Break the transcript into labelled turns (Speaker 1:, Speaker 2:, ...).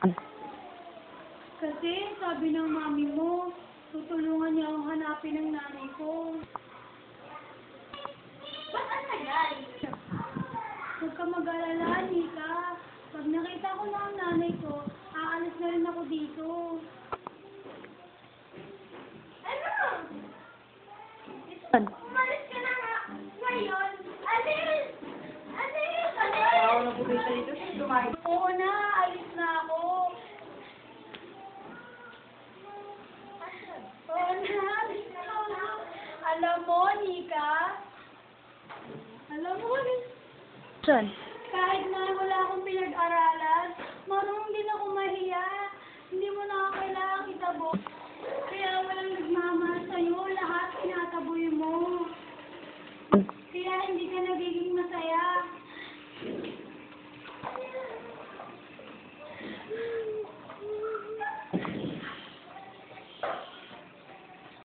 Speaker 1: Kasi sabi ng mami mo, tutulungan niya akong hanapin ng nanay ko.
Speaker 2: Ba't ang tagal?
Speaker 1: Huwag ka mag-alala, Nika. Pag nakita ko na ang nanay ko, aalis na rin ako dito.
Speaker 2: Ano? Umalis ka na nga. Ngayon, alis! Alis! Alis!
Speaker 1: Oo na, alis na ako. Oo na, alis na ako. Alam mo, Nika, alam mo,
Speaker 3: Saan?
Speaker 1: kahit na wala akong pinag-aralan, marunong din ako mahiya. Hindi mo na ako kailangan itabo. Kaya walang nagmamahal sa'yo, lahat tinataboy mo.